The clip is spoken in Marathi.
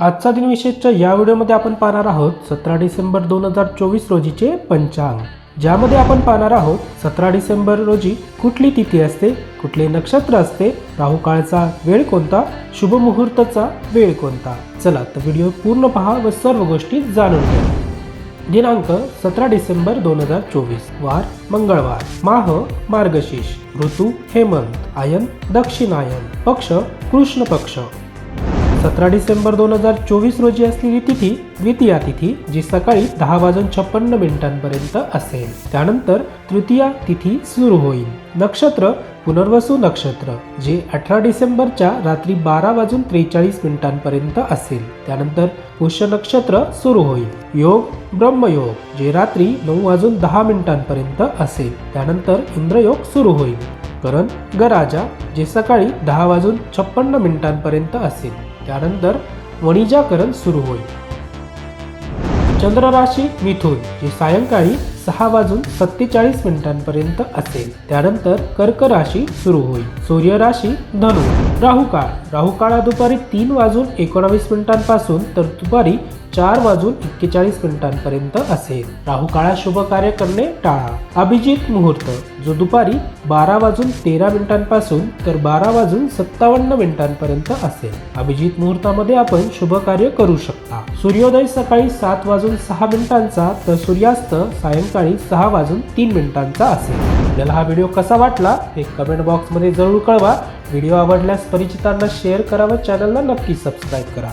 आजचा दिन विशेषच्या या व्हिडिओमध्ये आपण पाहणार आहोत सतरा डिसेंबर दोन हजार चोवीस रोजीचे पंचांग. ज्यामध्ये आपण पाहणार आहोत सतरा डिसेंबर रोजी कुठली तिथी असते कुठले नक्षत्र असते राहू काळचा वेळ कोणता शुभ मुहूर्ताचा वेळ कोणता? चला तर व्हिडिओ पूर्ण पहा व सर्व गोष्टी जाणून घ्या. दिनांक सतरा डिसेंबर दोन हजार चोवीस वार मंगळवार. माह मार्गशीर्ष. ऋतू हेमंत. आयन दक्षिणायन. पक्ष कृष्ण पक्ष. सतरा डिसेंबर दोन हजार चोवीस रोजी असलेली तिथी द्वितीया तिथी जी सकाळी दहा वाजून छप्पन्न मिनिटांपर्यंत असेल. त्यानंतर तृतीया तिथी सुरू होईल. नक्षत्र पुनर्वसू नक्षत्र जे अठरा डिसेंबरच्या रात्री बारा वाजून त्रेचाळीस मिनिटांपर्यंत असेल. त्यानंतर पुष्य नक्षत्र सुरू होईल. योग ब्रह्मयोग जे रात्री नऊ वाजून दहा मिनिटांपर्यंत असेल. त्यानंतर इंद्रयोग सुरू होईल. करण गराजा जे सकाळी दहा वाजून छप्पन्न मिनिटांपर्यंत असेल. त्यानंतर वणिजाकरण सुरू होईल. चंद्र राशी मिथुन जी सायंकाळी सहा वाजून सत्तेचाळीस मिनिटांपर्यंत असेल. त्यानंतर कर्क राशी सुरू होईल. सूर्य राशी धनु राहुकाळ राहुकाळा राहू काळा दुपारी तीन वाजून एकोणावीस मिनिटांपासून तर दुपारी चार वाजून एक्केचाळीस मिनिटांपर्यंत असेल. राहू काळात शुभ कार्य करणे टाळा. अभिजित मुहूर्त. जो दुपारी बारा वाजून तेरा मिनिटांपासून तर बारा वाजून सत्तावन्न मिनिटांपर्यंत असेल. अभिजित मुहूर्तामध्ये आपण शुभ कार्य करू शकता. सूर्योदय सकाळी सात वाजून सहा मिनिटांचा तर सूर्यास्त सायंकाळी सहा वाजून तीन मिनिटांचा असेल. आपल्याला हा व्हिडिओ कसा वाटला हे कमेंट बॉक्समध्ये जरूर कळवा. व्हिडिओ आवडल्यास परिचितांना शेअर करा व चॅनलला नक्की सबस्क्राईब करा.